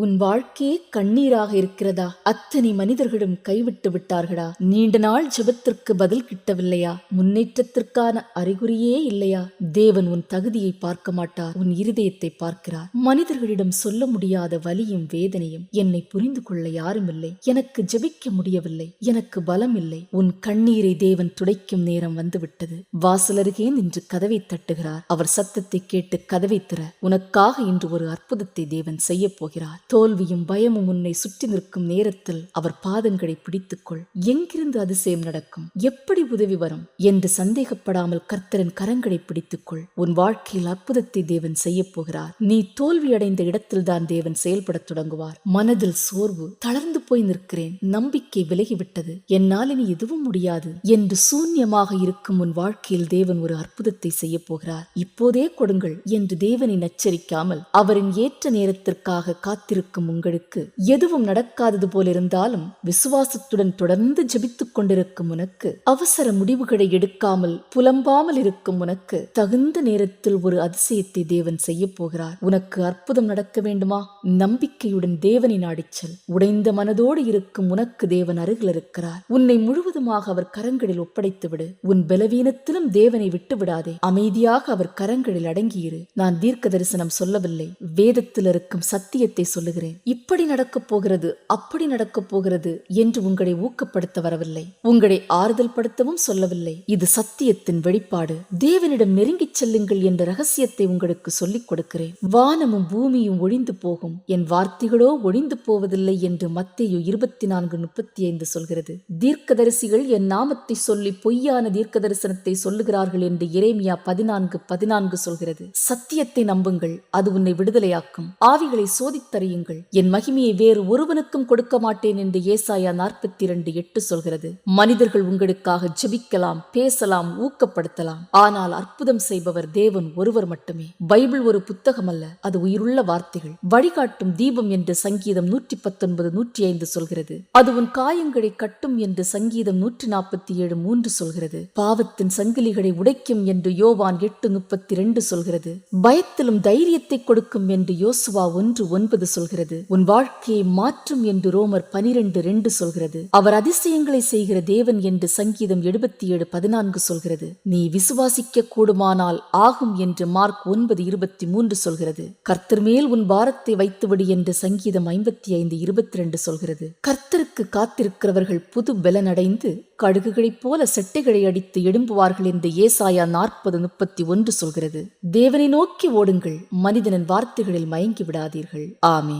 உன் வாழ்க்கையே கண்ணீராக இருக்கிறதா? அத்தனை மனிதர்களும் கைவிட்டு விட்டார்களா? நீண்ட நாள் ஜெபத்திற்கு பதில் கிட்டவில்லையா? முன்னேற்றத்திற்கான அறிகுறியே இல்லையா? தேவன் உன் தகுதியை பார்க்க மாட்டார் உன் இருதயத்தை பார்க்கிறார். மனிதர்களிடம் சொல்ல முடியாத வலியும் வேதனையும் என்னை புரிந்து கொள்ள யாரும் இல்லை. எனக்கு ஜெபிக்க முடியவில்லை எனக்கு பலம் இல்லை. உன் கண்ணீரை தேவன் துடைக்கும் நேரம் வந்துவிட்டது. வாசலருகே நின்று கதவை தட்டுகிறார். அவர் சத்தத்தை கேட்டு கதவை திற உனக்காக இன்று ஒரு அற்புதத்தை தேவன் செய்யப் போகிறார். தோல்வியும் பயமும் உன்னை சுற்றி நிற்கும் நேரத்தில் அவர் பாதங்களை பிடித்துக்கொள். எங்கிருந்து அதிசயம் நடக்கும்? எப்படி உதவி வரும்? என்று சந்தேகப்படாமல் கர்த்தரின் கரங்களை பிடித்துக்கொள். உன் வாழ்க்கையில் அற்புதத்தை தேவன் செய்ய போகிறார். நீ தோல்வியடைந்த இடத்தில்தான் தேவன் செயல்படத் தொடங்குவார். மனதில் சோர்வு தளர்ந்து போய் நிற்கிறேன். நம்பிக்கை விலகிவிட்டது. என்னால் இனி எதுவும் முடியாது. என்று சூன்யமாக இருக்கும் உன் வாழ்க்கையில் தேவன் ஒரு அற்புதத்தை செய்ய போகிறார். இப்போதே கொடுங்கள் என்று தேவனை நச்சரிக்காமல் அவரின் ஏற்ற நேரத்திற்காக காத்திருக்கும் உங்களுக்கு. எதுவும் நடக்காதது போலிருந்தாலும் விசுவாசத்துடன் தொடர்ந்து ஜபித்துக் கொண்டிருக்கும் உனக்கு அவசர முடிவுகளை எடுக்காமல் புலம்பாமல் இருக்கும் உனக்கு தகுந்த நேரத்தில் ஒரு அதிசயத்தை தேவன் செய்ய போகிறார். உனக்கு அற்புதம் நடக்க வேண்டுமா? நம்பிக்கையுடன் தேவனை நாடிச்சல் உடைந்த மனதோடு இருக்கும் உனக்கு தேவன் அருகில் இருக்கிறார். உன்னை முழுவதுமாக அவர் கரங்களில் ஒப்படைத்து விடு உன் பலவீனத்திலும் தேவனை விட்டு விடாதே அமைதியாக அவர் கரங்களில் அடங்கியிரு. நான் தீர்க்க தரிசனம் சொல்லவில்லை. வேதத்தில் இருக்கும் சத்தியத்தை சொல்லுகிறேன். இப்படி நடக்கப் போகிறது அப்படி நடக்கப் போகிறது என்று உங்களை ஊக்கப்படுத்த வரவில்லை. உங்களை ஆறுதல் படுத்தவும் சொல்லவில்லை. இது சத்தியத்தின் வெளிப்பாடு. தேவனிடம் நெருங்கிச் செல்லுங்கள் என்ற ரகசியத்தை உங்களுக்கு சொல்லிக் கொடுக்கிறேன். வானமும் பூமியும் ஒழிந்து போகும். என் வார்த்தைகளோ ஒழிந்து போவதில்லை என்று மத்தேயு இருபத்தி நான்கு முப்பத்தி ஐந்து சொல்கிறது. தீர்க்கதரிசிகள் என் நாமத்தை சொல்லி பொய்யான தீர்க்க தரிசனத்தை சொல்லுகிறார்கள் என்று இரேமியா பதினான்கு பதினான்கு சொல்கிறது. சத்தியத்தை நம்புங்கள். அது உன்னை விடுதலையாக்கும். ஆவிகளை சோதித்தறியுங்கள். என் மகிமையை வேறு ஒருவனுக்கும் கொடுக்க மாட்டேன் என்று ஏசாயா நாற்பத்தி இரண்டு எட்டு சொல்கிறது. மனிதர்கள் உங்களுக்காக ஜெபிக்கலாம் பேசலாம் ஊக்கப்படுத்தலாம். ஆனால் அற்புதம் செய்பவர் தேவன் ஒருவர் மட்டுமே. பைபிள் ஒரு புத்தகம் அல்ல அது உயிருள்ள வார்த்தைகள். வழிகாட்டும் தீபம் என்று சங்கீதம் நூற்றி பத்தொன்பது நூற்றி ஐந்து சொல்கிறது. அது உன் காயங்களை கட்டும் என்று சங்கீதம் நூற்றி நாற்பத்தி ஏழு மூன்று சொல்கிறது. பாவத்தின் சங்கிலிகளை உடைக்கும் என்று யோவான் எட்டு முப்பத்தி ரெண்டு சொல்கிறது. பயத்திலும் தைரியத்தை கொடுக்கும் என்று யோசுவா ஒன்று ஒன்பது சொல்கிறது. உன் வாழ்க்கையை மாற்றும் என்று ரோமர் பனிரெண்டு ரெண்டு சொல்கிறது. அவர் அதிசயங்களை செய்கிற தேவன் என்று சங்கீதம் எழுபத்தி ஏழு பதினான்கு சொல்கிறது. நீ விசுவாசிக்க கூடுமானால் ஆகும் என்று மார்க் ஒன்பது இருபத்தி மூன்று சொல்கிறது. கர்த்தர் மேல் உன் பாரத்தை வைத்துவிடு என்று சங்கீதம் ஐம்பத்தி ஐந்து இருபத்தி ரெண்டு சொல்கிறது. கர்த்தருக்கு காத்திருக்கிறவர்கள் புது பலனடைந்து கடுகுகளைப் போல செட்டைகளை அடித்து எழும்புவார்கள் என்று ஏசாயா நாற்பது முப்பத்தி ஒன்று சொல்கிறது. தேவனை நோக்கி ஓடுங்கள் மனிதனின் வார்த்தைகளில் மயங்கி விடாதீர்கள். ஆமே